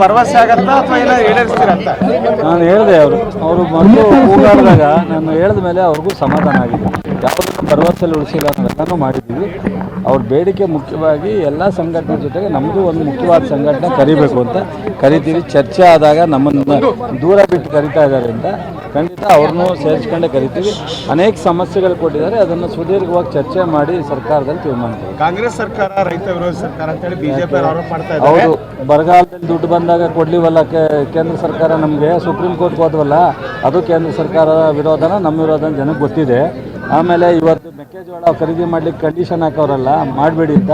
ಭರವಸೆ ಆಗತ್ತಾ ಅಥವಾ ಅಂತ ನಾನು ಹೇಳಿದೆ ಅವರು. ಅವರು ಮೊದಲು ಕೂಗಾಡಿದಾಗ ನಾನು ಹೇಳಿದ ಮೇಲೆ ಅವ್ರಿಗೂ ಸಮಾಧಾನ ಆಗಿದೆ. ಯಾವುದನ್ನು ಭರವಸೆಯಲ್ಲಿ ಉಳಿಸಿಲ್ಲ ಅನ್ನೋದನ್ನು ಮಾಡಿದ್ದೀವಿ. ಅವ್ರ ಬೇಡಿಕೆ ಮುಖ್ಯವಾಗಿ ಎಲ್ಲ ಸಂಘಟನೆ ಜೊತೆಗೆ ನಮ್ಮದು ಒಂದು ಮುಖ್ಯವಾದ ಸಂಘಟನೆ ಕರಿಬೇಕು ಅಂತ ಕರಿತೀವಿ. ಚರ್ಚೆ ಆದಾಗ ನಮ್ಮನ್ನು ದೂರ ಬಿಟ್ಟು ಕರಿತಾ ಇದ್ದಾರೆ ಅಂತ ಖಂಡಿತ ಅವ್ರನ್ನೂ ಸೇರಿಸ್ಕೊಂಡೇ ಕರಿತೀವಿ. ಅನೇಕ ಸಮಸ್ಯೆಗಳು ಕೊಟ್ಟಿದ್ದಾರೆ. ಅದನ್ನು ಸುದೀರ್ಘವಾಗಿ ಚರ್ಚೆ ಮಾಡಿ ಸರ್ಕಾರದಲ್ಲಿ ತೀರ್ಮಾನ ಕಾಂಗ್ರೆಸ್ ಸರ್ಕಾರ ರೈತ ವಿರೋಧಿ ಸರ್ಕಾರ ಅಂತೇಳಿ ಬಿಜೆಪಿ ಆರೋಪ ಮಾಡ್ತಾ ಇದ್ದಾರೆ. ಹೌದು. ಬರಗಾಲದಲ್ಲಿ ದುಡ್ಡು ಬಂದಾಗ ಕೊಡ್ಲಿವಲ್ಲ. ಕೇಂದ್ರ ಸರ್ಕಾರ ನಮಗೆ ಸುಪ್ರೀಂ ಕೋರ್ಟ್ ಹೋದ್ವಲ್ಲ ಅದು ಕೇಂದ್ರ ಸರ್ಕಾರದ ವಿರೋಧನ ನಮ್ಮ ವಿರೋಧನ ಜನಕ್ಕೆ ಗೊತ್ತಿದೆ. ಆಮೇಲೆ ಇವತ್ತು ಮೆಕ್ಕೆಜೋಳ ಖರೀದಿ ಮಾಡ್ಲಿಕ್ಕೆ ಕಂಡೀಷನ್ ಹಾಕೋರಲ್ಲ ಮಾಡಬೇಡಿ ಅಂತ.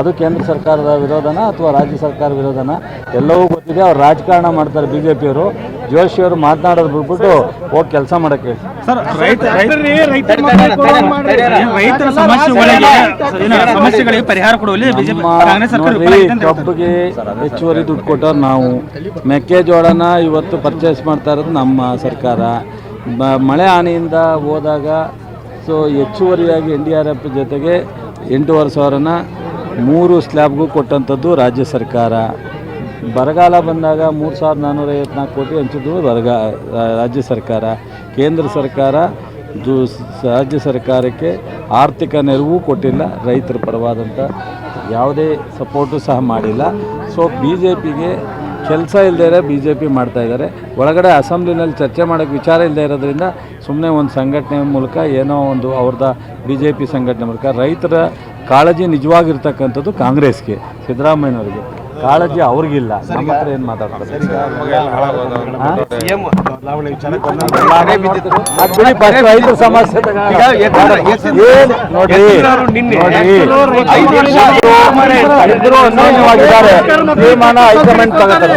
ಅದು ಕೇಂದ್ರ ಸರ್ಕಾರದ ವಿರೋಧನ ಅಥವಾ ರಾಜ್ಯ ಸರ್ಕಾರ ವಿರೋಧನ? ಎಲ್ಲವೂ ಗೊತ್ತಿದೆ ಅವ್ರು ರಾಜಕಾರಣ ಮಾಡ್ತಾರೆ ಬಿ ಜೆ ಪಿಯವರು ಜೋಶಿಯವರು ಮಾತನಾಡೋದು ಬಿಟ್ಬಿಟ್ಟು ಹೋಗಿ ಕೆಲಸ ಮಾಡೋಕ್ಕೆ. ಕಬ್ಬಿಗೆ ಹೆಚ್ಚುವರಿ ದುಡ್ಡು ಕೊಟ್ಟವ್ರು ನಾವು. ಮೆಕ್ಕೆಜೋಳನ ಇವತ್ತು ಪರ್ಚೇಸ್ ಮಾಡ್ತಾ ಇರೋದು ನಮ್ಮ ಸರ್ಕಾರ. ಮಳೆ ಹಾನಿಯಿಂದ ಹೋದಾಗ ಸೊ ಹೆಚ್ಚುವರಿಯಾಗಿ ಎನ್ ಡಿ ಆರ್ ಎಫ್ ಜೊತೆಗೆ ಎಂಟೂವರೆ ಸಾವಿರನ ಮೂರು ಸ್ಲ್ಯಾಬ್ಗೂ ಕೊಟ್ಟಂಥದ್ದು ರಾಜ್ಯ ಸರ್ಕಾರ. ಬರಗಾಲ ಬಂದಾಗ ಮೂರು ಸಾವಿರದ ನಾನ್ನೂರ ಐವತ್ನಾಲ್ಕು ಕೋಟಿ ಹಂಚಿದ್ದು ಬರಗ, ರಾಜ್ಯ ಸರ್ಕಾರ. ಕೇಂದ್ರ ಸರ್ಕಾರ ಜೂ, ರಾಜ್ಯ ಸರ್ಕಾರಕ್ಕೆ ಆರ್ಥಿಕ ನೆರವು ಕೊಟ್ಟಿಲ್ಲ, ರೈತರ ಪರವಾದಂಥ ಯಾವುದೇ ಸಪೋರ್ಟು ಸಹ ಮಾಡಿಲ್ಲ. ಸೊ ಬಿ ಜೆ ಪಿಗೆ ಕೆಲಸ ಇಲ್ಲದೇ ಬಿ ಜೆ ಪಿ ಮಾಡ್ತಾ ಇದ್ದಾರೆ. ಒಳಗಡೆ ಅಸೆಂಬ್ಲಿನಲ್ಲಿ ಚರ್ಚೆ ಮಾಡೋಕ್ಕೆ ವಿಚಾರ ಇಲ್ಲದೆ ಇರೋದ್ರಿಂದ ಸುಮ್ಮನೆ ಒಂದು ಸಂಘಟನೆ ಮೂಲಕ ಏನೋ ಒಂದು ಅವ್ರದ್ದು ಬಿ ಜೆ ಪಿ ಸಂಘಟನೆ ಮೂಲಕ ರೈತರ ಕಾಳಜಿ ನಿಜವಾಗಿರ್ತಕ್ಕಂಥದ್ದು ಕಾಂಗ್ರೆಸ್ಗೆ ಸಿದ್ದರಾಮಯ್ಯನವ್ರಿಗೆ. ಕಾಳಜಿ ಅವ್ರಿಗಿಲ್ಲ. ನಮ್ಮ ಹತ್ರ ಏನು ಮಾತಾಡ್ತಾರೆ? ರೈತರ ಸಮಸ್ಯೆ ಇದ್ರು ಅನ್ಯೋನ್ಯವಾಗಿದ್ದಾರೆ ತೀರ್ಮಾನ ಹೈಕಮಾಂಡ್ ತಗೋತಾರೆ.